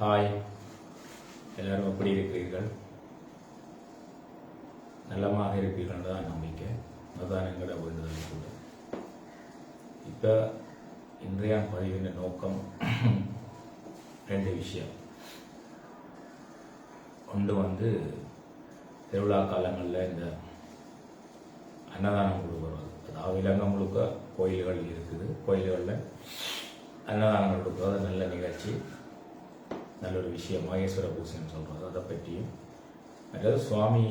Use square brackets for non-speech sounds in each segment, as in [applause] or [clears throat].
Hi எல்லாரும் எப்படி இருக்கிறீர்கள்? நலமாக இருப்பீர்கள் தான் நம்பிக்கை. அதுதான் எங்களோட வேண்டுதல் கூட இப்போ இன்றைய பதிவின் நோக்கம் [clears throat] ரெண்டு விஷயம். ஒன்று வந்து திருவிழா காலங்களில் இந்த அன்னதானம் கொடுக்குறது அதாவது இலங்கை முழுக்க கோயில்கள் இருக்குது. கோயில்களில் அன்னதானம் கொடுக்குறது நல்ல நிகழ்ச்சி. நல்ல ஒரு விஷயம் மகேஸ்வர பூசைன்னு சொல்கிறது அதை பற்றியும் அதாவது சுவாமி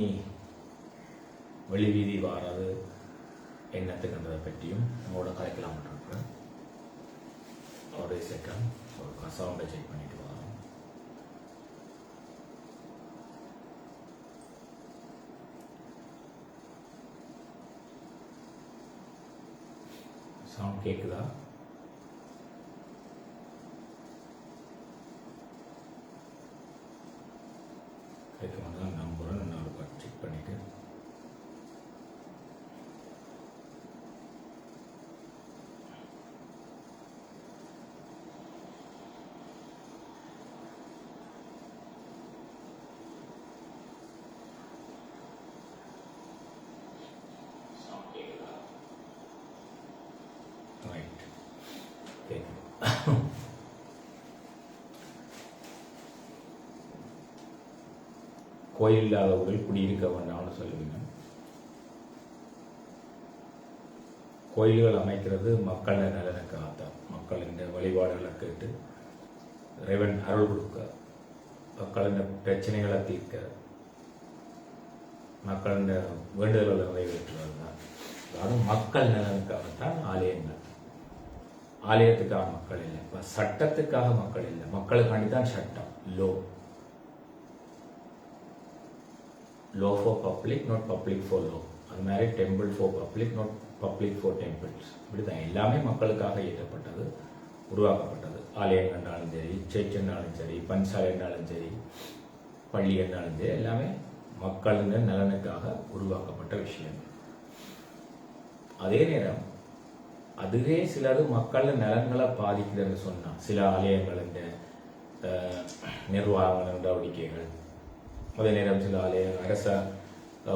வெளி வீதி வாரது என்னத்துக்குன்றதை பற்றியும் உங்களோட கலைக்கலாம் இருக்கிறேன் ஒரு செகண்ட் ஒரு சவுண்டை செக் பண்ணிட்டு வரோம். சவுண்ட் கேட்குதா கேட்கும்போது தான் நம்புகிறேன் நான் ஒரு செக் பண்ணிவிட்டு ரைட் கேட்குது [laughs] கோயில் இல்லாதவர்கள் குடியிருக்க வேண்டாம்னு சொல்லுவீங்க. கோயில்கள் அமைக்கிறது மக்கள் நலனுக்காகத்தான். மக்களின் வழிபாடுகளை கேட்டு இறைவன் அருள் கொடுக்க மக்களின் பிரச்சனைகளை தீர்க்க மக்களின் வேண்டுதல்களை நிறைவேற்றுவது தான் அதாவது மக்கள் நலனுக்காகத்தான் ஆலயங்கள் ஆலயத்துக்காக மக்கள் இல்லை. இப்போ சட்டத்துக்காக மக்கள் இல்லை. மக்களுக்காண்டி தான் சட்டம். Law law for public not public for law அது மாதிரி temple for public not public for temples இப்படி தான் எல்லாமே மக்களுக்காக இயற்றப்பட்டது உருவாக்கப்பட்டது. ஆலயம் என்றாலும் சரி சர்ச் என்றாலும் சரி பன்சாலை என்றாலும் சரி பள்ளி என்றாலும் சரி எல்லாமே மக்களின் நலனுக்காக உருவாக்கப்பட்ட விஷயம் அதே நேரம் அதுவே சிலது மக்கள் நலன்களை பாதிக்குதுன்னு சொன்னா சில ஆலயங்களின் நிர்வாக நடவடிக்கைகள் அதே நேரம் சில ஆலய அரச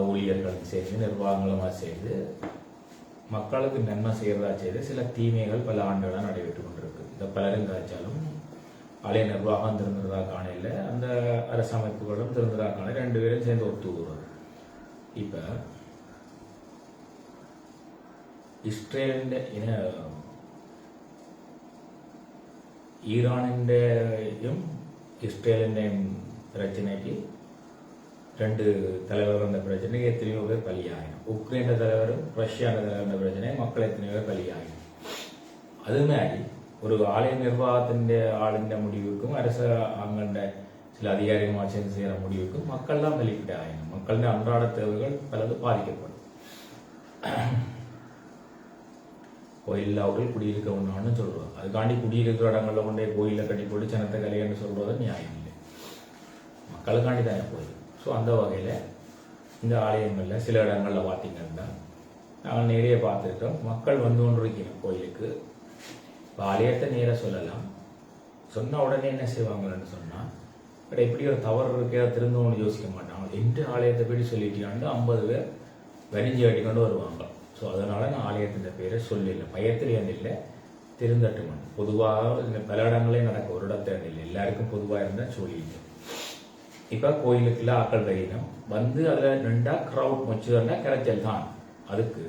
ஊழியர்களும் சேர்ந்து நிர்வாகங்களுமா சேர்ந்து மக்களுக்கு நன்மை செய்யறதா செய்து சில தீமைகள் பல ஆண்டுகளாக நடைபெற்று கொண்டிருக்கு. இந்த பலரும் காய்ச்சாலும் ஆலய நிர்வாகம் திருந்துறதா காணையில் அந்த அரசமைப்புகளும் திருந்துறதா காண ரெண்டு பேரும் சேர்ந்து ஒத்துக்குறது இப்போ ഇസ്രയേലിൻ്റെ ഇന ஈரானின்றையும் இஸ்ரேலின்றையும் பிரச்சனைக்கு ரெண்டு தலைவர் வந்த பிரச்சனைக்கு எத்தனையோ பேர் பலியாகினோம் உக்ரைன் தலைவரும் ரஷ்யான தலைவர் பிரச்சனை மக்கள் எத்தனையோ பேர் பலியாகினோம் அது மாதிரி ஒரு ஆலய நிர்வாகத்தின் ஆளின் முடிவுக்கும் அரசாங்கண்ட சில அதிகாரிகள் சேர்ந்து செய்கிற முடிவுக்கும் மக்கள் தான் வெளிப்படையாயினும் மக்களின் அன்றாட தேவைகள் பலது பாதிக்கப்படும். கோயிலில் அவர்கள் குடியிருக்க ஒன்றான்னு சொல்லுவாங்க அதுக்காண்டி குடியிருக்கிற இடங்களில் கொண்டே கோயிலில் கட்டி போட்டு ஜனத்தை கலையன்னு சொல்கிறது நியாயம் இல்லை. மக்களுக்காண்டி தானே கோயில் ஸோ அந்த வகையில் இந்த ஆலயங்களில் சில இடங்களில் பார்த்தீங்கன்னா நாங்கள் நிறைய பார்த்துருக்கோம் மக்கள் வந்து கொண்டிருக்கணும் கோயிலுக்கு இப்போ ஆலயத்தை நேராக சொல்லலாம். சொன்ன உடனே என்ன செய்வாங்கன்னு சொன்னால் பட் எப்படி ஒரு தவறு இருக்கே திருந்தவனு யோசிக்க மாட்டாங்க. எந்த ஆலயத்தை போய் சொல்லிட்டீங்கன்னு ஐம்பது பேர் வரிஞ்சு கட்டிக்கொண்டு வருவாங்க. ஸோ அதனால் நான் ஆலயத்தின் பேரை சொல்லல பயத்தில் ஏன் இல்லை? திருந்தட்டுமன். பொதுவாக இந்த பல இடங்களே நடக்கும் ஒரு இடத்துல இல்லை? எல்லாருக்கும் பொதுவாக இருந்தால் சொல்லிட்டு இப்போ கோயிலுக்குள்ள ஆக்கள் வரையினம் வந்து அதில் ரெண்டா க்ரௌட் மொச்சுதா கிடைச்சல் தான். அதுக்கு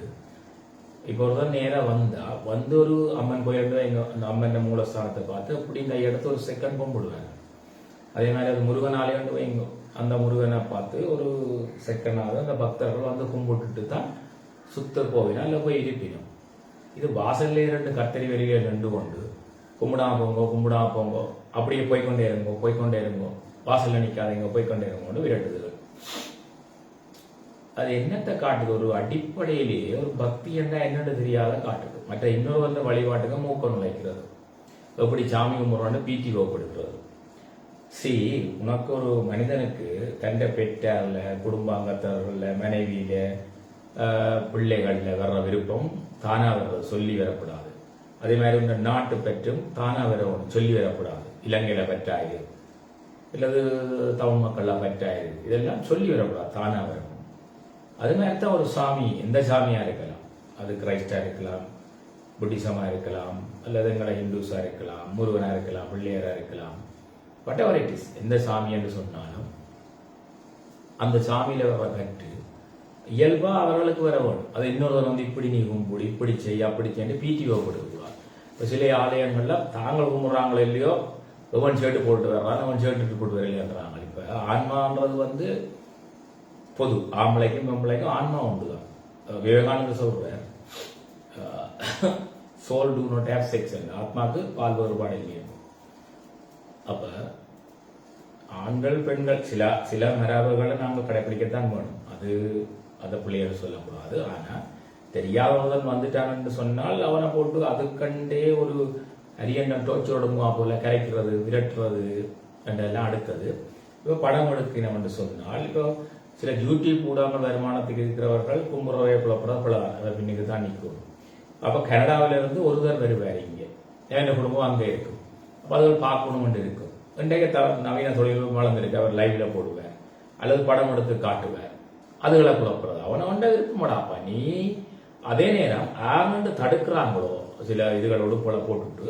இப்போ ஒரு தான் நேராக வந்தால் வந்து ஒரு அம்மன் கோயில் எங்கள் அந்த அம்மன் மூலஸ்தானத்தை பார்த்து அப்படி இந்த இடத்த ஒரு செகண்ட் கும்பிடுவாங்க அதே மாதிரி அது முருகன் ஆலயம் வைங்க அந்த முருகனை பார்த்து ஒரு செகண்டாவது அந்த பக்தர்கள் வந்து கும்பிட்டுட்டு தான் சுத்த போவினா இல்லை போய் இருப்பினும்? இது வாசல்லே ரெண்டு கத்தரி வரிகள் ரெண்டு கொண்டு கும்பிடா போங்கோ கும்பிடா போங்க அப்படியே போய்க்கொண்டே இருங்கோ போய்கொண்டே இருங்கோ வாசல்ல நிற்காதீங்க போய்கொண்டே இருங்கோன்னு விரட்டுதல் அது என்னத்தை காட்டுது? ஒரு அடிப்படையிலேயே ஒரு பக்தி என்ன என்னன்னு தெரியாத காட்டுது. மற்ற இன்னொரு வந்த வழிபாட்டுக்கு மூக்கம் நுழைக்கிறது. எப்படி சாமி கும்பிட்றான்னு பீட்டி கோப்படுத்துறது சி உனக்கு ஒரு மனிதனுக்கு தண்டை பெற்ற குடும்ப அங்கத்தவர்கள் மனைவியில பிள்ளைகளில் வர்ற விருப்பம் தானாக வர சொல்லி வரக்கூடாது. அதே மாதிரி இந்த நாட்டு பெற்றும் தானாக வர சொல்லி வரக்கூடாது. இலங்கையில் பெற்றாய் அல்லது தமிழ் மக்கள்லாம் பற்றாயிருக்கு இதெல்லாம் சொல்லி வரக்கூடாது தானாக வரணும் அது மாதிரி தான் ஒரு சாமி எந்த சாமியாக இருக்கலாம். அது கிரைஸ்டாக இருக்கலாம் புத்திசமாக இருக்கலாம் அல்லது எங்களை ஹிந்துஸாக இருக்கலாம் முருகனாக இருக்கலாம் பிள்ளையராக இருக்கலாம். வாட் எவர் இட் இஸ் எந்த சாமி என்று சொன்னாலும் அந்த சாமியில் வர கற்று இயல்பா அவர்களுக்கு வர வேணும் அது இன்னொருத்தர் வந்து இப்படி நீ கும்பிடு இப்படி செய் அப்படி செய்ய பிடிஓ போட்டுக்குவார் இப்போ சில ஆலயங்கள்ல தாங்கள் கும்பிட்றாங்களோ இல்லையோ ஒவ்வொன் ஷர்ட்டு போட்டு வர்றான் அவன் ஷர்ட்டு போட்டு வரலையான்றாங்க இப்போ ஆன்மான்றது வந்து பொது ஆம்பளைக்கும் பொம்பளைக்கும் ஆன்மா உண்டு தான் விவேகானந்த சொல்றார் soul do not have sex ஆத்மாவுக்கு பால் வேறுபாடு இல்லையா அப்ப ஆண்கள் பெண்கள் சில சில மரபுகளை நாங்கள் கடைபிடிக்கத்தான் வேணும். அது அதை பிள்ளைகள் சொல்லக்கூடாது. ஆனால் தெரியாதவன் வந்துட்டான்னு சொன்னால் அவனை போட்டு அதுக்கண்டே ஒரு அரியண்ணன் டோச்சோடுமா போல கரைக்கிறது விரட்டுறது என்றெல்லாம் அடுத்தது. இப்போ படம் எடுக்கணும் என்று சொன்னால் இப்போ சில யூடியூப் ஊடகங்கள் வருமானத்துக்கு இருக்கிறவர்கள் கும்புறவை புலப்புற பிள்ளை பின்னுக்கு தான் நிற்கும். அப்போ கனடாவிலிருந்து ஒருவர் வருவார் இங்கே. என் குடும்பம் அங்கே இருக்கும். அப்போ அதில் பார்க்கணும்னு இருக்கும். இன்றைக்கு த நவீன தொழில்நுட்பம் வளர்ந்துருக்கு. அவர் லைவில் போடுவார். அல்லது படம் எடுத்து காட்டுவார். அதுகளை குழப்புறது அவனை வண்ட விருப்பமாடாப்பா நீ அதே நேரம் ஆமெண்டு தடுக்கிறாங்களோ சில இதுகள் உடுப்புல போட்டுட்டு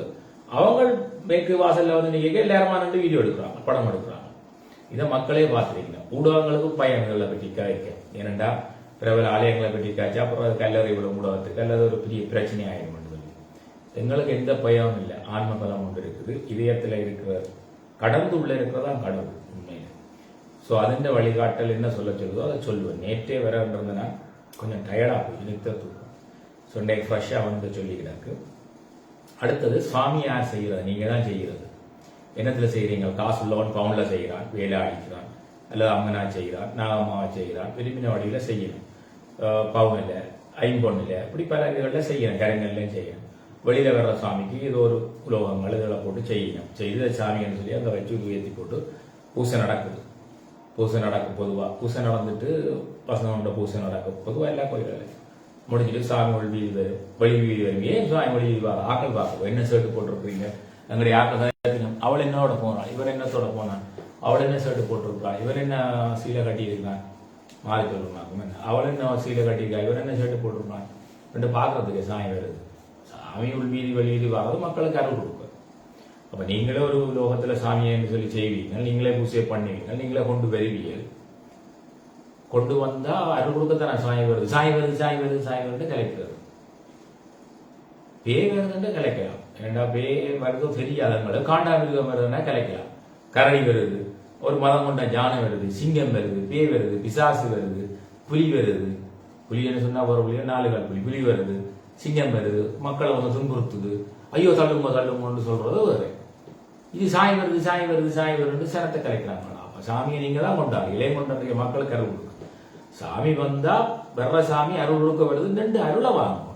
அவங்க மேற்கு வாசல்ல வந்து நீங்க எல்லாருமா நின்று வீடியோ எடுக்கிறாங்க படம் எடுக்கிறாங்க. இதை மக்களே பார்த்துருக்கீங்க. ஊடகங்களுக்கும் பயன்களை பற்றி காய்க்க ஏனண்டா பிரபல ஆலயங்களை பற்றி காய்ச்சா அப்புறம் அது கல்லறை விட ஊடகத்துக்கு அல்லது ஒரு பெரிய பிரச்சனை ஆயிடும் எங்களுக்கு எந்த பயமும் இல்லை. ஆன்ம பலம் ஒன்று இருக்குது. இதயத்துல இருக்கிற கடந்து உள்ள இருக்கிறதான் கடவுள். ஸோ அதிന്റെ வழிகாட்டல் என்ன சொல்ல சொல்லுதோ அதை சொல்லுவேன். நேற்றே வரன்றதுனா கொஞ்சம் டயர்டாக போய் தூக்கம். ஸோ இன்றைக்கு ஃப்ரெஷ்ஷாக வந்து சொல்லிக்கிறாக்கு அடுத்தது சுவாமி யார் செய்கிறது? நீங்கள் தான் செய்கிறது. என்னத்தில் செய்கிறீங்க? காசு உள்ளவன் பவுனில் செய்கிறான் வேலை அடிக்கிறான் அல்லது அம்மனா செய்கிறான் நாகமாவை செய்கிறான் விரும்பின வழியில் செய்யணும். பவுனில் ஐம்பொன்னில் இப்படி பல இதுகளில் செய்யணும் கரங்கள்லையும் செய்யணும். வெளியில் வர்ற சாமிக்கு இது ஒரு உலோகங்கள் இதெல்லாம் போட்டு செய்யணும். செய்து சாமின்னு சொல்லி அதை வச்சு உயர்த்தி போட்டு பூசை நடக்குது. பூசை நடக்கும் பொதுவாக பூசை நடந்துட்டு பசங்களோட பூசை நடக்கும். பொதுவாக எல்லா கோயிலும் முடிஞ்சிட்டு சாமி ஒளி வீதி வரும். வழி வீதி வரும். ஏன் சாமி ஒளி வீதி வரும் ஆக்கள் பார்க்கும் என்ன ஷர்ட் போட்டிருக்கிறீங்க? எங்களுடைய ஆக்கள் தான் அவள் என்னோட போனாள் இவர் என்னத்தோட போனான் அவள் என்ன ஷர்ட் போட்டிருக்கா? இவர் என்ன சீலை கட்டியிருக்கான் மாறி சொல்லுவாங்க அவள் என்ன சீலை கட்டியிருக்கா? இவர் என்ன ஷர்ட் போட்டிருக்கான் ரெண்டு பார்க்கறதுக்கு சாமி வருது. சாமி உள் வீதி வழி வீதி வர்றது மக்களுக்கு அருள் கொடுக்கும். அப்ப நீங்களே ஒரு லோகத்துல சாமியன்னு சொல்லி செய்வீங்க நீங்களே பூசையை பண்ணுவீங்க நீங்களே கொண்டு வருவீங்க கொண்டு வந்தா அருள் கொடுக்கத்தான்? சாய் வருது சாய் வருது சாய் வருது சாய் வருது கலைக்கிறது. பேய் வருதுன்னு கலைக்கலாம். ஏண்டா பேய் வருதோ தெரியாதவங்களை காண்டாமிருகம் வருதுன்னா கலைக்கலாம். கரடி வருது ஒரு மதம் கொண்ட ஜானம் வருது சிங்கம் வருது பேய் வருது பிசாசு வருது புலி வருது. புலின்னு சொன்னா ஒரு புலியோ நாலு கால் புலி. புலி வருது சிங்கம் வருது மக்களை வந்து துன்புறுத்துது. ஐயோ தள்ளுங்க தள்ளுங்கன்னு சொல்றது வேறு. இது சாய் வருது சாய் வருது சாய் வருது சனத்தை கலைக்கிறாங்களா அப்ப சாமியை நீங்க தான் கொண்டாங்க இளைய கொண்டாடுற மக்களுக்கு அருள் கொடுக்கும் சாமி வந்தா வர்ற சாமி அருள் கொடுக்க வருது. ரெண்டு அருளை வாங்கணும்.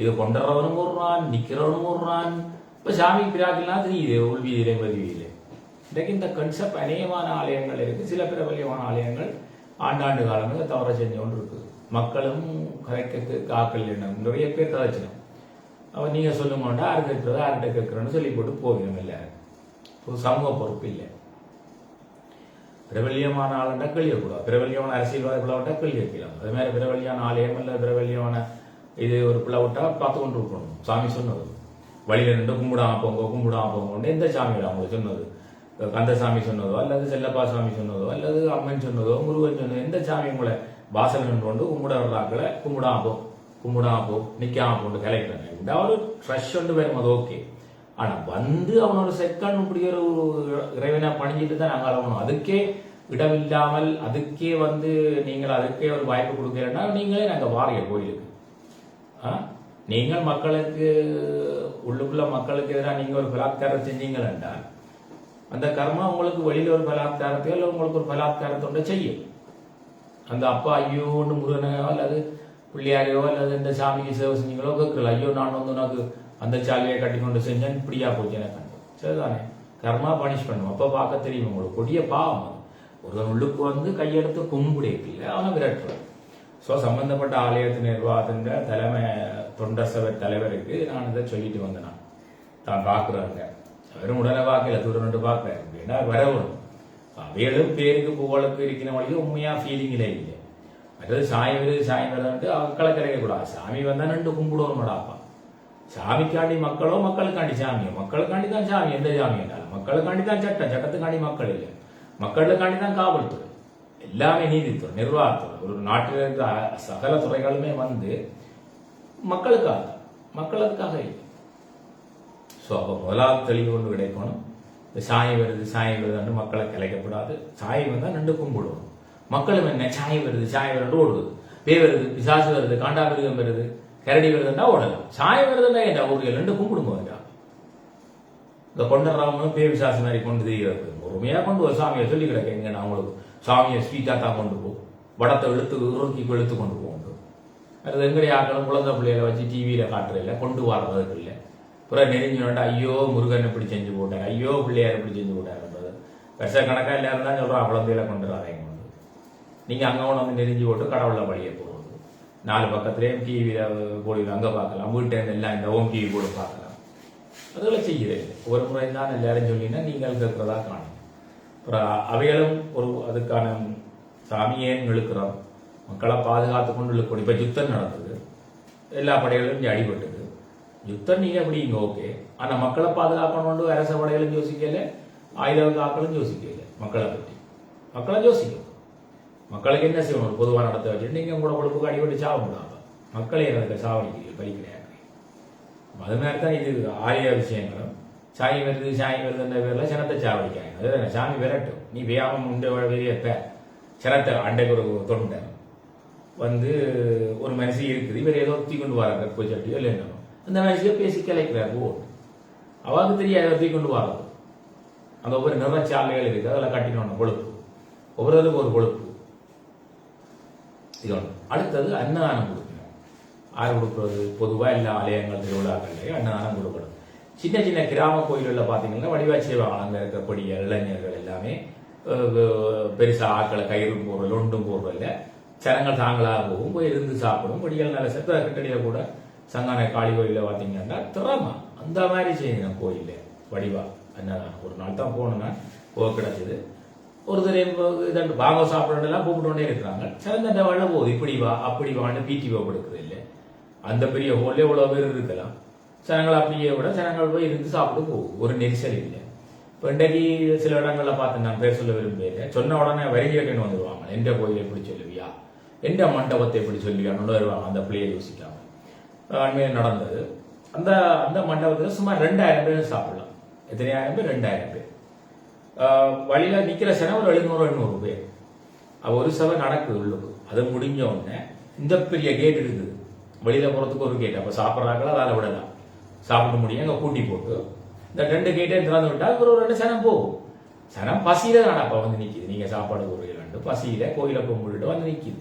இது கொண்டுறவனும் கூடுறான் நிக்கிறவனும் கூடுறான் இப்ப சாமி பிராக்கெல்லாம் தெரியுது உள்வீதியிலே பதிவியிலே இன்றைக்கு இந்த கன்செப்ட் அநேகமான ஆலயங்கள் இருக்கு. சில பிரபல்யமான ஆலயங்கள் ஆண்டாண்டு காலங்களில் தவற செஞ்சு கொண்டு இருக்கு மக்களும் கரைக்க காக்கல் எண்ணம் நிறைய பேர் கதைச்சிடும் அவன் நீங்க சொல்லுங்கண்டா யாரு கேட்கறது யார்கிட்ட கேட்கறன்னு சொல்லி போட்டு போகணும் எல்லாரும். ஒரு சமூக பொறுப்பு இல்லை. பிரபல்யமான ஆளுண்டா கேள்விக்கூடாது பிரபல்யமான அரசியல்வாதி பிளவுட்டா கேள்வி வைக்கலாம் அது மாதிரி பிரபல்யான ஆலயம் இல்ல? பிரபல்யமான இது ஒரு பிளவுட்டா பார்த்து கொண்டு இருக்கணும். சாமி சொன்னது. வழியில நின்று கும்பிடாம போங்க கும்பிடாம போங்க எந்த சாமியோட அவங்க சொன்னது? கந்தசாமி சொன்னதோ அல்லது செல்லப்பா சாமி சொன்னதோ அல்லது அம்மன் சொன்னதோ முருகன் சொன்னதோ எந்த சாமி உங்களை வாசல் நின்று கொண்டு கும்பிட வர்றாக்களை கும்பிடாம போ கும்பிடாம போ நிற்காம போட்டு கலைக்கிறாங்க. இந்த ஒரு ட்ரஷ் கொண்டு வரும் அது ஓகே ஆனா வந்து அவனோட செக்கன் அப்படிங்கிற ஒரு இறைவனை பணிஞ்சிட்டு தான் நாங்கள் அளவணும் அதுக்கே இடமில்லாமல் அதுக்கே வந்து நீங்கள் அதுக்கே ஒரு வாய்ப்பு கொடுக்கிறேன்னா நீங்களே நாங்கள் வாரிய கோயிலுக்கு. ஆ? நீங்கள் மக்களுக்கு உள்ளுக்குள்ள மக்களுக்கு எதிராக நீங்க ஒரு பலாத்காரம் செஞ்சீங்கள் என்றால் அந்த கர்மா உங்களுக்கு வெளியில ஒரு பலாத்காரத்தையோ இல்லை உங்களுக்கு ஒரு பலாத்காரத்தோட செய்யும். அந்த அப்பா ஐயோன்னு முருகனையோ அல்லது பிள்ளையாரையோ அல்லது இந்த சாமிக்கு சேவை செஞ்சீங்களோ கேட்கல. ஐயோ நான் வந்து உனக்கு அந்த சாலையை கட்டி கொண்டு செஞ்சேன். இப்படியா போச்சு எனக்கு. சரிதானே? கர்மா பனிஷ் பண்ணும். அப்போ பார்க்க தெரியும் உங்களுக்கு. கொடிய பாவம் அது. ஒருவன் உள்ளுக்கு வந்து கையெடுத்து கும்பிடைக்கில்ல அவனை விரட்டுறான் ஸோ சம்பந்தப்பட்ட ஆலயத்து நிர்வாகத்தின் தலைமை தொண்டர் சபை தலைவருக்கு நான் இதை சொல்லிட்டு வந்தேன் நான். தான் பார்க்குறாங்க. வெறும் உடனே பார்க்கல தூரம் பார்க்குறேன் அப்படின்னா வரவும். அவையிலும் பேருக்கு புகழுக்கு இருக்கிற வழியும் உண்மையாக ஃபீலிங்கில் இல்லை. மற்றது சாமி வருது சாமி வருதுன்ட்டு மக்களை சாமி வந்தா கும்பிடுவோம் கும்பிடுவோம்டாப்பா சாமிக்காண்டி மக்களோ மக்களுக்காண்டி சாமியோ மக்களுக்காண்டி தான் சாமி எந்த சாமி என்றாலும் மக்களுக்காண்டி தான் சட்டம் சட்டத்துக்காண்டி மக்கள் இல்லை மக்களுக்காண்டி தான் காவல்துறை எல்லாமே நீதித்துறை நிர்வாகத்துறை ஒரு நாட்டில் இருந்த சகல துறைகளுமே வந்து மக்களுக்காக மக்களுக்காக இல்லை ஸோ அப்போ முதலாவது தெளிவு ஒன்று கிடைக்கணும் இந்த சாய் வருது சாய் வருதுன்னு மக்களை கிளைக்கப்படாது சாய் வந்தால் ரெண்டு கும்பிடுவோம் மக்களும் என்ன சாய் வருது சாய் வருது ஓடுது பேய் வருது பிசாசு வருது காண்டாமிருகம் வருது கரடி விரதம்னா ஓடலாம் சாய விரதம்னா என்ன? ஒரு ரெண்டு கும்பிடுங்க வேண்டாம் இந்த கொண்டராமனும் பேவி பிசாசு மாதிரி கொண்டு தெரியாது பொறுமையாக கொண்டு வர சாமியை சொல்லி கிடக்கேங்க நான் உங்களுக்கு சாமியை ஸ்வீட்டாக தான் கொண்டு போ. வடத்தை இழுத்து உருக்கி இழுத்து கொண்டு போகும் அது எங்கடைய ஆக்களும் குழந்தை பிள்ளைகளை வச்சு டிவியில் காட்டுறதில்ல கொண்டு வர்றதுக்கு இல்லை. அப்புறம் நெறிஞ்சு ஐயோ முருகன் இப்படி செஞ்சு போட்டார். ஐயோ பிள்ளையார் இப்படி செஞ்சு போட்டாருன்றது வருஷக்கணக்காக எல்லாரும் தான் சொல்கிறோம் குழந்தையில கொண்டு வராங்க கொண்டு நீங்கள் அங்கே கொண்டு வந்து நெறிஞ்சு போட்டு கடவுள வழியை போகும் நாலு பக்கத்துலேயும் டிவியில் போய் அங்கே பார்க்கலாம். வீட்டை எல்லாம் இந்த ஓம் டிவி போட்டு பார்க்கலாம். அதெல்லாம் செய்யுது ஒரு முறை தான் எல்லாரும் சொல்லினா நீங்கள் இருக்கிறதா காணும். அப்புறம் அவைகளும் ஒரு அதுக்கான சாமியே இழுக்கிறோம் மக்களை பாதுகாத்து கொண்டு இழுக்கணும் இப்போ யுத்தம் நடந்தது. எல்லா படைகளும் இங்கே அடிபட்டது. யுத்தம் அப்படி எப்படிங்க ஓகே ஆனால் மக்களை பாதுகாக்கணும் அரச படைகளும் யோசிக்கல ஆயுத காக்களும் யோசிக்கல. மக்களை பற்றி. மக்களை யோசிக்கும். மக்களுக்கு என்ன செய்யணும்? ஒரு பொதுவாக நடத்த வச்சுட்டு நீங்கள் கூட கொழுப்புக்கு அடிபட்டு சாவ முடியாது. மக்களை எனக்கு சாவடிக்கிறீர்கள் பலிக்கிறேன் அது மாதிரி தான் இது ஆலய விஷயங்களும் சாமி வருது சாமி வருதுன்ற பேரில் சனத்தை சாவடிக்காங்க அது சாமி விரட்டும். நீ வியாபம் உண்ட வெளியே பே சனத்தை அண்டைக்கு ஒரு தொண்டை வந்து ஒரு மனுஷி இருக்குது. இவர் ஏதோ தூக்கி கொண்டு வராங்க பூச்சட்டியோ இல்லை என்னமோ அந்த மனுஷியை பேசி கிளைக்கிறார் ஓட்டு அவருக்கு தெரியாது தூக்கி கொண்டு வர்றது. அந்த ஒவ்வொரு நிறச்சாலைகள் இருக்குது. அதில் கட்டினோம் கொழுப்பு. ஒவ்வொருவருக்கும் ஒரு கொழுப்பு. செய்யணும் அடுத்தது அன்னதானம் கொடுக்கணும் யார் கொடுக்குறது பொதுவாக எல்லா ஆலயங்கள் திருவிழாக்கள்லையும் அன்னதானம் கொடுக்கணும் சின்ன சின்ன கிராம கோயில்களில் பார்த்தீங்கன்னா வடிவா செய்வாங்க அங்கே இருக்கக்கூடிய இளைஞர்கள் எல்லாமே பெருசாக ஆக்களை கயிறு போடுறது லொண்டும் போடுறதில்ல சனங்கள் தாங்களாக போகும் போய் இருந்து சாப்பிடும் படிகள் நல்ல செத்த கிட்டடியில் கூட சங்கான காளி கோயிலில் பார்த்தீங்கன்னா திறமா அந்த மாதிரி செய்யணும் கோயிலில் வடிவா அன்னதானம் ஒரு நாள் தான் போனேன்னா போக கிடச்சிது ஒருத்தர் இதாண்டு வாங்க சாப்பிடலாம் கூப்பிட்டு இருக்கிறாங்க. சிறந்த வாழ போகுது. இப்படி வா அப்படி வான்னு பீட்டி கொடுக்குறது இல்லை. அந்த பெரிய ஹோல்ல இவ்வளோ பேர் இருக்கலாம். ஜனங்கள் அப்படியே விட ஜனங்கள் போய் இருந்து சாப்பிட்டு போகும். ஒரு நெரிசல் இல்லை. இப்போ இன்றைக்கு சில இடங்களில் பார்த்து நான் பேர் சொல்ல விரும்புகிறேன் சொன்ன உடனே வரி கேட்டுன்னு வந்துடுவாங்க எந்த கோயில் எப்படி சொல்லுவியா? எந்த மண்டபத்தை எப்படி சொல்லுவியான்னு வருவாங்க அந்த பிள்ளையை யோசிக்காம. அண்மையில் நடந்தது. அந்த அந்த மண்டபத்தில் சுமார் ரெண்டாயிரம் பேர் சாப்பிடலாம். எத்தனையாயிரம் பேர்? ரெண்டாயிரம் பேர். வழியில் நிற்கிற சனம் ஒரு எழுநூறு எண்ணூறு பேர். ஒரு சபை நடக்குது உள்ளுக்கு. அது முடிஞ்ச உடனே இந்த பெரிய கேட் இருக்குது. வெளியில போகிறதுக்கு ஒரு கேட் அப்போ சாப்பிட்றாங்களா? அதில் விடலாம் சாப்பிட முடியும் அங்கே கூட்டி போட்டு. இந்த ரெண்டு கேட்டே திறந்து விட்டால் அப்புறம் ஒரு ரெண்டு சனம் போகும். சனம் பசியில நடப்பா வந்து நிற்கிது நீங்கள் சாப்பாடு கூறுகள் பசியில கோயிலை கும்பிட்டுட்டு வந்து நிற்கிது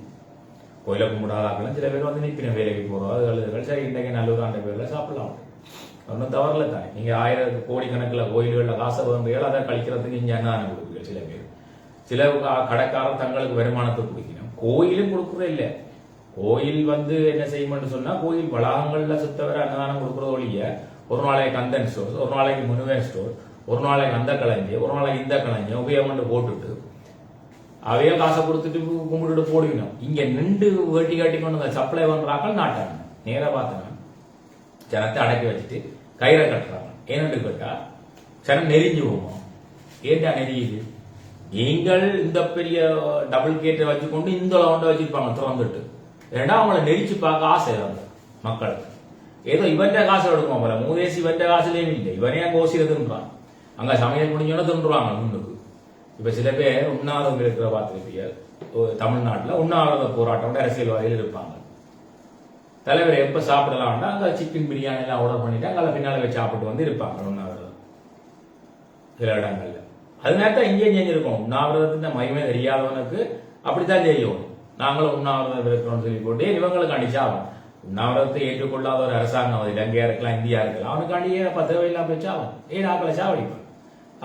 கோயிலை கும்பிடாதாக்கலாம் சில பேர் வந்து நிற்பின வேலைக்கு போகிறோம் அது அழுதுகள் சரி இன்றைக்கு நல்லூர் அந்த பேரில் சாப்பிடலாம். ஒன்றும் தவறில் தானே நீங்கள் ஆயிரம் கோடிக்கணக்கில் கோயில்களில் காசை வந்து அதை கழிக்கிறதுக்கு இங்கே அன்னதானம் கொடுக்குறீங்க சில பேர்? சில க- கடைக்காரர் தங்களுக்கு வருமானத்தை கொடுக்கணும். கோயிலும் கொடுக்குறதே இல்லை. கோயில் வந்து என்ன செய்யும்னு சொன்னால் கோயில் வளாகங்களில் சுத்தவரை அன்னதானம் கொடுக்குறது ஒழிய ஒரு நாளைக்கு கந்தன் ஸ்டோர் ஒரு நாளைக்கு முனுவன் ஸ்டோர் ஒரு நாளைக்கு அந்த கலைஞ்சி ஒரு நாளைக்கு இந்த கலைஞ்சி உபயோகம்னு போட்டுட்டு அவையே காசை கொடுத்துட்டு கும்பிட்டுட்டு போடுவினோம் இங்கே நின்று வேட்டி காட்டி கொண்டு சப்ளை பண்ணுறாக்கள் நாட்டாங்க. நேராக பார்த்தேன் ஜனத்தை அடக்கி வச்சுட்டு கயிறை கட்டுறாங்க. ஏன்னு கேட்டா ஜனம் நெறிஞ்சு போவோம் ஏன்டா நெறியுது நீங்கள் இந்த பெரிய டபுள் கேட்டை வச்சுக்கொண்டு இந்த ஒன்றை வச்சிருப்பாங்க திறந்துட்டு. ஏன்னா அவங்கள நெரிச்சு பார்க்க ஆசை வந்து மக்களுக்கு. ஏதோ இவன்ட காசு எடுக்கும் போல மூதேசி இவன்ட காசுலேயும் இல்லை. இவனே அங்கே ஓசியில தின்றான். அங்க சமையல் முடிஞ்சோன்னு தின்றுவாங்க முன்னுக்கு. இப்ப சில பேர் உண்ணாவிரதம் இருக்கிற பார்த்துருப்பீங்க. தமிழ்நாட்டில் உண்ணாவிரத போராட்டம் அரசியல்வாதிகள் இருப்பாங்க. தலைவர் எப்ப சாப்பிடலாம்னா அங்க சிக்கன் பிரியாணி எல்லாம் ஆர்டர் பண்ணிட்டு அங்க பின்னால வச்சு சாப்பிட்டு வந்து இருப்பாங்க உண்ணாவிரதம். சில இடங்கள்ல. அது நேரத்தான் இங்கேயும் செஞ்சிருக்கோம் உண்ணாவிரதத்தின் மகிமை தெரியாதவனுக்கு அப்படித்தான் செய்யும் நாங்களும் உண்ணாவிரதம் இருக்கிறோம்னு சொல்லி போட்டு இவங்களுக்கு அடிச்சாகும் உண்ணாவிரதத்தை ஏற்றுக்கொள்ளாத ஒரு அரசாங்கம் அது இலங்கையா இருக்கலாம் இந்தியா இருக்கலாம் அவனுக்காண்டி ஏன் பத்து தேவையில்லாம வச்சாவன் ஏன் ஆக்களை சாவடிப்பான்.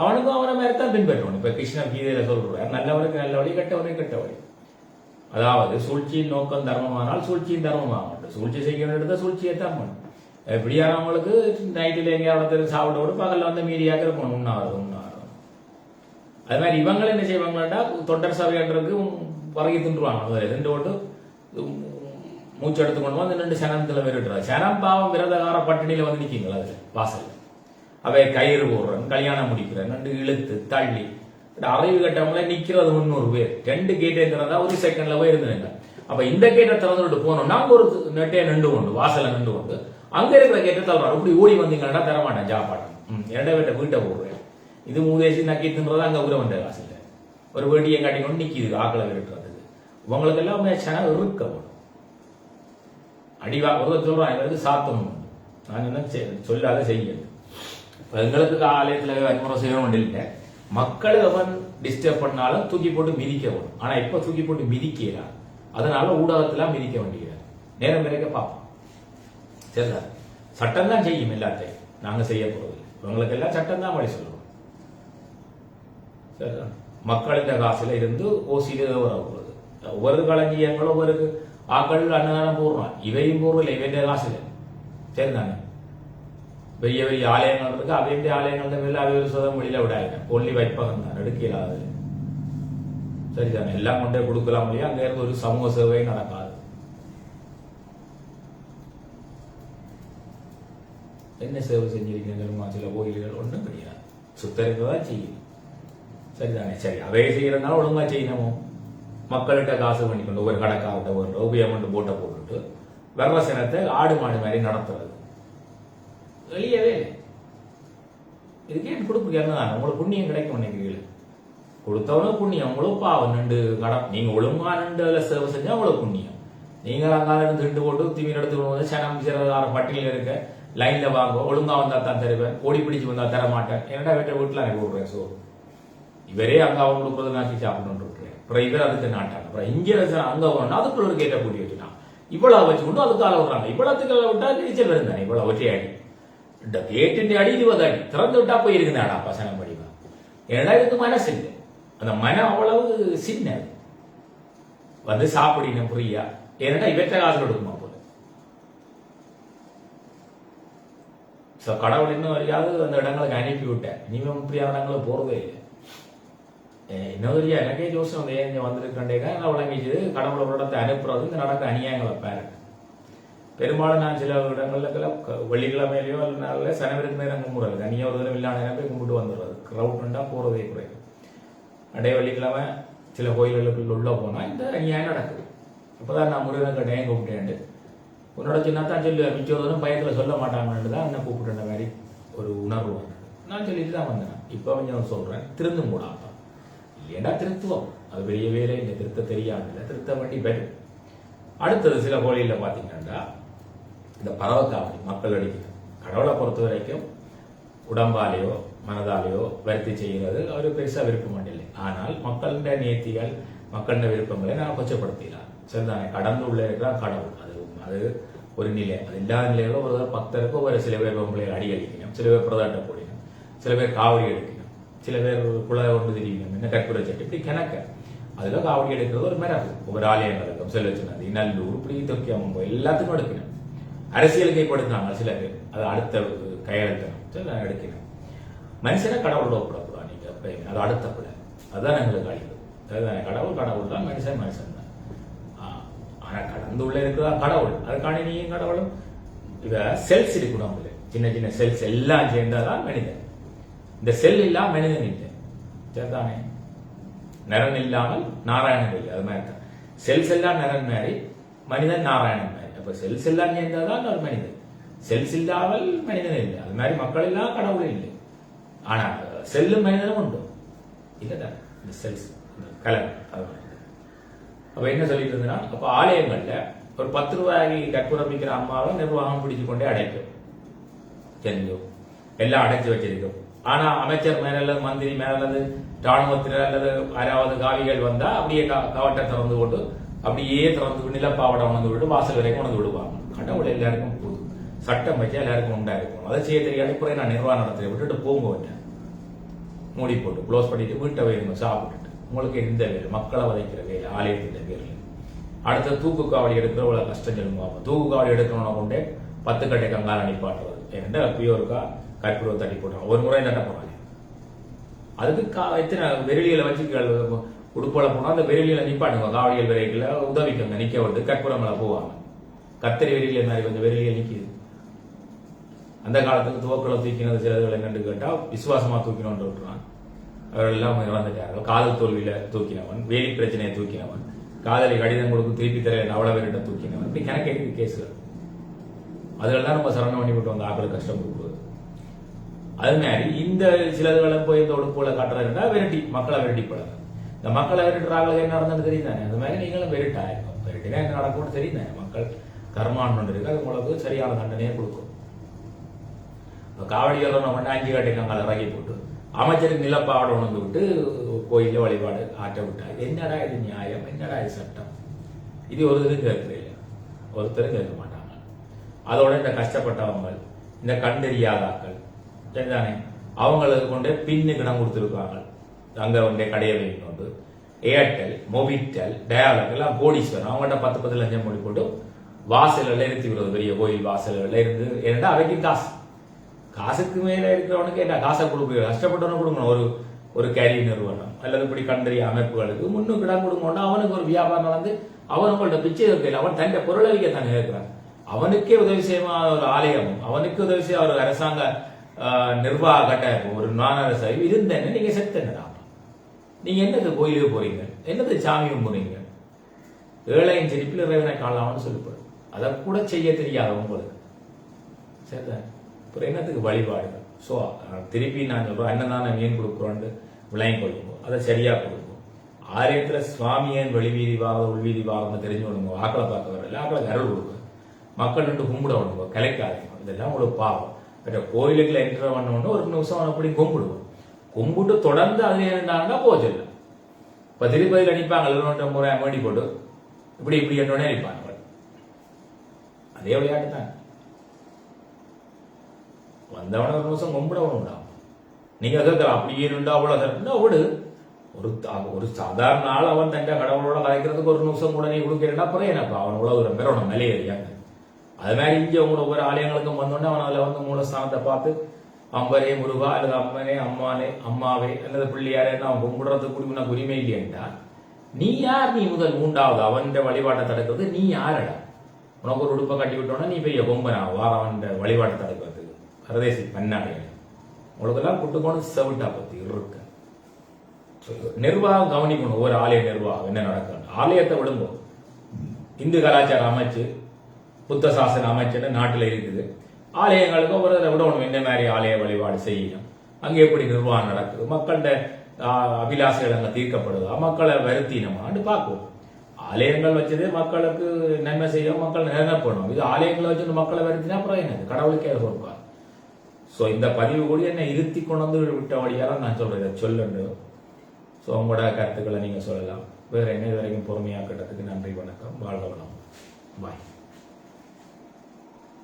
அவனுக்கும் அவனை மாதிரி தான் பின்பற்றணும். இப்ப கிருஷ்ணன் கீதையில சொல்றாரு நல்லவனுக்கு நல்ல வழி கெட்டவனுக்கு கெட்ட வழி. அதாவது சூழ்ச்சியின் நோக்கம் தர்மமானால் சூழ்ச்சியின் தர்மமாகும் சூழ்ச்சி செய்ய வேண்டியதை சூழ்ச்சியை தான் பண்ணும். எப்படியானவங்களுக்கு நைட்டில் எங்கேயாவது சாப்பிட விட பகல்ல வந்து மீதியாக இருக்கணும். உண்ணாவது உண்ணாவிரதம். அது மாதிரி இவங்க என்ன செய்வாங்கன்னா தொண்டர் சபைன்றது பறகி தின்றுவாங்க. ரெண்டு ஓட்டு மூச்சு எடுத்து கொண்டு வந்து ரெண்டு சனத்தில் விரட்டுறாங்க சனம் பாவம் விரதகார பட்டினியில் வந்து நிற்கிங்களா அது வாசல் அவை கயிறு போடுறேன் கல்யாணம் முடிக்கிறேன் ரெண்டு இழுத்து தள்ளி இந்த அறிவு கட்டவங்கள நிக்கிறது முந்நூறு பேர். ரெண்டு கேட்டே இருக்கிறதா ஒரு செகண்ட்ல போய் இருந்துருங்க அப்ப இந்த கேட்டை திறந்துட்டு போனோம்னா நாங்க ஒரு நெட்டையை நின்று கொண்டு வாசல்ல நின்று கொண்டு அங்க இருக்கிற கேட்டை தள்ளுறாரு இப்படி ஓடி வந்தீங்கன்னா தரமாட்டேன் சாப்பாடு ம், இரண்டே வீட்டை வீட்டை போடுறேன் இது மூதேசி நக்கி தின்றதா அங்க உர வந்த வாசல்ல ஒரு வேட்டியை காட்டி கொண்டு நிக்குது ஆக்களை விரட்டுறதுக்கு. உங்களுக்கு எல்லாம் மேட்சான இருக்க வேணும் அடிவா ஒருத்தர் சொல்றான் இவருக்கு சாத்தம் நான் என்ன சொல்லாத செய்யணும் எங்களுக்கு ஆலயத்தில் வன்முறை செய்யணும் இல்லை. மக்களை அவன் டிஸ்டர்ப் பண்ணாலும் தூக்கி போட்டு மிதிக்கணும் ஆனா இப்ப தூக்கி போட்டு மிதிக்கிறான் அதனால ஊடகத்துல மிதிக்க வேண்டியது நேரம் பிறக்க பார்ப்போம். சரிதா? சட்டம் தான் செய்யும் எல்லாத்தையும். நாங்க செய்ய போறதில்லை. இவங்களுக்கு எல்லாம் சட்டம் தான் வழி சொல்லுவோம். சரிதா? மக்களின் காசுல இருந்து ஓசியில வரப்போகுது ஒவ்வொரு களஞ்சியங்களும் ஒவ்வொரு ஆக்கள் அன்னதானம் போடுறான் இவையும் போடுறதில்லை. இவன் காசுல. சரிதானே? பெரிய பெரிய ஆலயங்கள் இருக்கு அவையுடைய ஆலயங்கள் மேல அவை ஒரு சுதம் வெளியில விடாது கொல்லி வைப்பகம் தான் எடுக்கலாது சரிதானே எல்லாம் கொண்டே கொடுக்கலாம் இல்லையா அங்கே இருந்து ஒரு சமூக சேவை நடக்காது என்ன சேவை செஞ்சிருக்கீங்க சில கோயில்கள் ஒன்றும் கிடையாது சுத்தரிப்பு செய்யும் சரிதானே சரி அவை செய்யறதுனால ஒழுங்கா செய்யணுமோ மக்கள்கிட்ட காசு பண்ணிக்கொண்டு ஒவ்வொரு கடைக்காவிட்ட ஒரு ரூபாய் போட்ட போட்டுட்டு வர்ற ஆடு மாடு மாதிரி நடத்துறது வெளியவே. இல்லை. இதுக்கு ஏன் கொடுப்பீங்க தான் உங்களுக்கு புண்ணியம் கிடைக்கும் நினைக்கிறீங்களே? கொடுத்தவனும் புண்ணியம் உங்களுக்கு பாவம் ரெண்டு கடம் நீங்க ஒழுங்கா நண்டு அதில் சேவை செஞ்சா உங்களுக்கு புண்ணியம். நீங்க அங்கால இருந்து திண்டு போட்டு திமீர் எடுத்துக்கணும் போது சனம் சிறதார பட்டியல இருக்க லைன்ல வாங்க ஒழுங்கா வந்தா தான் தருவேன் ஓடி பிடிச்சு வந்தா தர மாட்டேன். என்னடா வீட்டை வீட்டுல எனக்கு விடுறேன் சோ? இவரே அங்க அவங்க கொடுக்குறது நாக்கி சாப்பிடணும் இருக்கிறேன். அப்புறம் இவர் அதுக்கு நாட்டாங்க அப்புறம் இங்க இருக்கிற அங்க வரணும் அதுக்குள்ள ஒரு கேட்ட கூட்டி வச்சுட்டான். இவ்வளவு வச்சு கொண்டு அதுக்கு ஆள விடுறாங்க இவ்வளவுக்கு விட்டா நீச்சல் இருந்தேன் இவ்வளவு ஒற்றை இந்த கேட்டின் அடி இருபது திறந்து விட்டா போயிருக்குதாடா பசனம் படிவா ஏன்னா இதுக்கு மனசு இல்லை அந்த மனம் அவ்வளவு சின்னது வந்து சாப்பிடணும் புரியா ஏன்னா இவற்ற காசு கொடுக்குமா போல சோ கடவுள் இன்னும் வரையாவது அந்த இடங்களுக்கு அனுப்பி விட்டேன் இனிமே இப்படியான இடங்களுக்கு போறதே இல்லை அஹ் இன்னும் வரையா எனக்கே ஜோசம் வந்து வந்திருக்கேன் நான் விளங்கிச்சது கடவுளை இடத்தை அனுப்புறது இந்த நடக்க அநியாயங்களை பாரு பெரும்பாலும் நான் சில இடங்களில் வெள்ளிக்கிழமையிலையோ அல்ல நாளில் சனவருக்கு நேரம் கும்பிடுறது தனியாக ஒரு தடவை இல்லாத நேரம் போய் கும்பிட்டு வந்துடுறது. க்ரௌட்ண்டா போகிறதே குறையும் அடைய வெள்ளிக்கிழமை சில கோயில்களுக்குள்ள உள்ளே போனால் இந்த அநியாயம் நடக்குது. அப்பதான் நான் முருகன் கட்டையும் கூப்பிட்டேன் உன்னோட சின்ன தான் சொல்லுவேன் மிச்சோதனும் பயத்துல சொல்ல மாட்டாங்கன்னு தான் என்ன கூப்பிட்டுற மாதிரி ஒரு உணர்வு வந்தது. நான் சொல்லிட்டு தான் வந்தேன். இப்போ கொஞ்சம் சொல்கிறேன் திருந்தும் கூடாப்பா இல்லையண்டா திருத்துவோம். அது பெரிய வேலை இல்லை திருத்த தெரியாமல் திருத்த வண்டி பெறும் அடுத்தது சில கோயிலில் பார்த்தீங்கன்னா இந்த பறவைக்காவடி மக்கள் அடிக்கிறது கடவுளை பொறுத்த வரைக்கும் உடம்பாலேயோ மனதாலேயோ வருத்தி செய்கிறது அவர் பெருசாக விருப்பம் இல்லை ஆனால் மக்களிட நேர்த்திகள் மக்களிட விருப்பங்களை நான் கொச்சப்படுத்திடலாம் சரிதானே? கடந்து உள்ள இருக்கிற கடவுள். அது அது ஒரு நிலை. அது இல்லாத நிலையில ஒரு பக்தருக்கு ஒரு சில பேர் பொம்பளை அடி அடிக்கணும் சில பேர் பிரதாட்ட போடணும் சில பேர் காவடி எடுக்கணும் சில பேர் குழ ஒன்று தெரியணும் என்ன கற்பூரை சட்டி இப்படி கிணக்க. அதில் காவடி எடுக்கிறது ஒரு மரபு. ஒவ்வொரு ஆலயங்களுக்கும் செல்லச்சுனது நல்லூர் இப்படி தொக்கியம் எல்லாத்துக்கும் எடுக்கணும். அரசியல் கைப்படுத்தினாங்க சில பேர் அது அடுத்த கையெழுத்தான் சரி நான் மனுஷனை கடவுளோட ஒப்பிடக்கூடாது நீங்க எப்பயுமே. அது அடுத்த பிள்ளை அதுதான் எங்களுக்கு அழிவு. அதுதானே கடவுள் கடவுள் தான் மனுஷன் மனுஷன் தான். ஆனா கடந்து உள்ள இருக்குதா கடவுள். அதுக்கான நீயும் கடவுளும். இவ செல்ஸ் இருக்கணும் நம்மள சின்ன சின்ன செல்ஸ் எல்லாம் சேர்ந்தாதான் மனிதன். இந்த செல் இல்லாம மனிதன் இல்லை. சரிதானே? நரன் இல்லாமல் நாராயணன் இல்லை. அது மாதிரி தான். செல்ஸ் எல்லாம் நரன் மாதிரி மனிதன் நாராயணன் மாதிரி. அப்ப செல்ஸ் எல்லாம் சேர்ந்தாதான் ஒரு மனிதன். செல்ஸ் இல்லாமல் மனிதன் இல்லை. அது மாதிரி மக்கள் எல்லாம் கடவுள் இல்லை. ஆனா செல்லும் மனிதனும் உண்டு. இல்லதான் இந்த செல்ஸ் கலர் அது மாதிரி. அப்ப என்ன சொல்லிட்டு இருந்தா அப்ப ஆலயங்கள்ல ஒரு பத்து ரூபாய்க்கு கற்பூரம் விற்கிற அம்மாவை நிர்வாகம் பிடிச்சு கொண்டே அடைக்கும். தெரிஞ்சோ? எல்லாம் அடைச்சு வச்சிருக்கும். ஆனா அமைச்சர் மேல அல்லது மந்திரி மேல அல்லது ராணுவத்தினர் அல்லது யாராவது காவிகள் வந்தா அப்படியே கவட்டத்தை வந்து போட்டு அப்படியே திறந்து நிலப்பாவடை உணர்ந்து விட்டு வாசல் வரைக்கும் உணர்ந்து விடுவாங்க கடவுள் எல்லாருக்கும் போதும். சட்டம் வச்சு எல்லாருக்கும் உண்டா இருக்கும் அதை செய்ய தெரியாது பிறகு நான் நிர்வாக நடத்தி விட்டுட்டு போங்க மூடி போட்டு க்ளோஸ் பண்ணிட்டு வீட்டை வைங்க சாப்பிட்டுட்டு. உங்களுக்கு இந்த வேலை? மக்களை வதைக்கிற வேலை ஆலயத்தின் வேலை. அடுத்த தூக்கு காவடி எடுக்கிற இவ்வளவு கஷ்டம் சொல்லுவாங்க தூக்கு காவடி எடுக்கணும்னா கொண்டே பத்து கட்டை கங்கால நிப்பாட்டுறது ஏன்னா இருக்கா? கற்பூரம் தட்டி போடுறாங்க ஒரு முறை என்ன போறாங்க அதுக்கு கா எத்தனை விரலிகளை வச்சு உடுப்பால போனா அந்த விரைவில் நிப்பாட்டுங்க. காவடிகள் விரைவில் உதவிக்கங்க நிக்க விட்டு கற்பூரங்களை போவாங்க. கத்தரி வெளியில் மாதிரி கொஞ்சம் வெளியில் நிற்கிது அந்த காலத்துக்கு துவக்களை தூக்கினது சிலதுகளை என்னன்னு கேட்டால் விசுவாசமா தூக்கினோன்னு விட்டுறான் அவர்கள் எல்லாம் இறந்துட்டார்கள். காதல் தோல்வியில் தூக்கினவன் வேலி பிரச்சனையை தூக்கினவன் காதலி கடிதம் கொடுத்து திருப்பி தர அவ்வளவு பேரிட்ட தூக்கினவன். இப்படி கணக்கு கேஸுகள் அதில் தான் நம்ம சரணம் பண்ணி விட்டு வந்த ஆக்கள் கஷ்டம் கொடுக்குது. அது மாதிரி இந்த சிலதுகளை போய் இந்த உடுப்புல காட்டுறதுன்னா விரட்டி மக்களை விரட்டி போடலாம் இந்த மக்கள் விரட்டுறாங்களுக்கு என்ன நடந்தது தெரியும் தானே அது மாதிரி நீங்களும் வெறிட்டாயிருக்கும் வெறிட்டினா என்ன நடக்கும்னு தெரியும் தானே மக்கள் கர்மான்னு ஒன்று இருக்கு அது உங்களுக்கு சரியான தண்டனையை கொடுக்கும். இப்போ காவடிகள் நம்ம அஞ்சு கட்டிக்காங்க இறக்கி போட்டு. அமைச்சருக்கு நிலப்பாவடை உணர்ந்து விட்டு கோயில வழிபாடு ஆற்ற விட்டா என்னடா இது நியாயம்? என்னடா இது சட்டம்? இது ஒரு இது கேட்கறது ஒருத்தரும் கேட்க மாட்டாங்க. அதோட இந்த கஷ்டப்பட்டவங்க இந்த கண் தெரியாதாக்கள் சரிதானே? அவங்களுக்கு கொண்டு பின்னு கிடம் கொடுத்துருக்காங்க அங்கே உண்டே கடையை வைக்கணும் ஏர்டெல் மொபிட்டெல் டயாலக் எல்லாம் கோடீஸ்வரன் அவங்கள்ட்ட பத்து பத்து லட்சம் மொழி போட்டு வாசல்ல நிறுத்தி விடுவது பெரிய கோயில் வாசலில் இருந்து ஏன்னா அவைக்கு காசு. காசுக்கு மேலே இருக்கிறவனுக்கு என்ன? காசை கொடுக்க கஷ்டப்பட்டவனு கொடுக்கணும். ஒரு ஒரு கேரி நிறுவனம் அல்லது இப்படி கண்டறி அமைப்புகளுக்கு முன்னுக்கு இடம் கொடுக்கணும் அவனுக்கு ஒரு வியாபாரம் நடந்து அவன் உங்கள்ட்ட பிச்சை இருக்கையில் அவன் தன்னை பொருளை வைக்க தானே கேட்கிறான். அவனுக்கே உதவி செய்யுமா? ஒரு ஆலயமும். அவனுக்கு உதவி செய்ய ஒரு அரசாங்க நிர்வாக கட்டமைப்பு ஒரு நானரசு இருந்தேன்னு நீங்க செத்தேன்டா நீங்க என்னது கோயிலுக்கு போறீங்க? என்னது சாமி கும்பிடுறீங்க ஏழையின் சிரிப்பில் இறைவனை காணலாம்னு சொல்லப்படும். அதை கூட செய்ய தெரியாது உங்களுக்கு. சரிதான் அப்புறம் என்னத்துக்கு வழிபாடு? ஸோ திருப்பி நான் சொல்கிறோம் அன்னதானம் ஏன் கொடுக்குறோன்னு விளையம் கொடுப்போம் அதை சரியாக கொடுக்கும். ஆரியத்தில் சுவாமியன் வெளிவீதி வாரத உள்வீதி வாரம்னு தெரிஞ்சு விடுங்க ஆக்களை பார்க்க வரல ஆக்களை கரல் கொடுங்க மக்கள் ரெண்டு கும்பிட விடுங்க கலைக்காதீங்க. இதெல்லாம் உங்களுக்கு பாவம். பட் கோயிலுக்குள்ள என்டர் பண்ண ஒரு நிமிஷம் அப்படி கும்பிடுவோம் கும்பிட்டு தொடர்ந்து அதுல இருந்தாங்கன்னா போச்சல்ல இப்ப திருப்பதியில் அடிப்பாங்க எழுநூற்றம்பது முறை வேண்டி போட்டு இப்படி இப்படி என்னோட அடிப்பாங்க அதே விளையாட்டு தான் வந்தவன ஒரு நிமிஷம் கும்பிடவனும்டா நீங்க கேட்கலாம். அப்படி இருந்தா அவ்வளோ இருந்தா விடு. ஒரு ஒரு சாதாரண ஆள் அவன் தன் கடவுளோட கலைக்கிறதுக்கு ஒரு நிமிஷம் கூட நீ கொடுக்கிறா அப்புறம் எனக்கு அவன் உலக ஒரு மேலே நிலையறியாங்க அது மாதிரி இங்கே உங்களோட ஒவ்வொரு ஆலயங்களுக்கும் வந்தோடனே அவன் அதில் வந்து மூலஸ்தானத்தை பார்த்து அம்பரே முருகா அல்லது அம்மனே அம்மானே அம்மாவே அல்லது பிள்ளையாரே அவன் கும்பிடுறதுக்கு உனக்கு உரிமை இல்லையேண்டா நீ யார்? நீ முதல் மூன்றாவது. அவன் வழிபாட்டை தடுக்கிறது நீ யாரடா? உனக்கு ஒரு உடுப்பை கட்டி விட்டோன்னா நீ பெரிய கொம்பனா வார அவன் வழிபாட்டை தடுக்கிறது. பரதேசி எல்லாம் உங்களுக்கெல்லாம் குட்டுக்கோணு செவிட்டா பத்தி இருக்க. நிர்வாகம் கவனிக்கணும். ஒவ்வொரு ஆலய நிர்வாகம் என்ன நடக்கும் ஆலயத்தை விடும்போது இந்து கலாச்சாரம் அமைச்சு புத்த சாசனம் அமைச்சுன்னு நாட்டில் இருக்குது. ஆலயங்களுக்கு ஒரு இதை விடணும் இந்த மாதிரி ஆலய வழிபாடு செய்யணும் அங்கே எப்படி நிர்வாகம் நடக்குது? மக்கள்கிட்ட அபிலாசைகள் அங்கே தீர்க்கப்படுதா? மக்களை வருத்தினமான்னு பார்ப்போம். ஆலயங்கள் வச்சது மக்களுக்கு நன்மை செய்யும் மக்கள் நினைப்படும் இது ஆலயங்களை வச்சு மக்களை வருத்தினா அப்புறம் என்னது? கடவுளுக்கே கொடுப்பார் ஸோ இந்த பதிவு கூட என்னை இருத்தி கொண்டு வந்து விட்ட வழியாக நான் சொல்கிறேன் இதை ஸோ உங்களோட கருத்துக்களை நீங்கள் சொல்லலாம். வேறு என்ன இது வரைக்கும் பொறுமையாக்கிட்டதுக்கு நன்றி வணக்கம். வாழ்க வளம் பாய்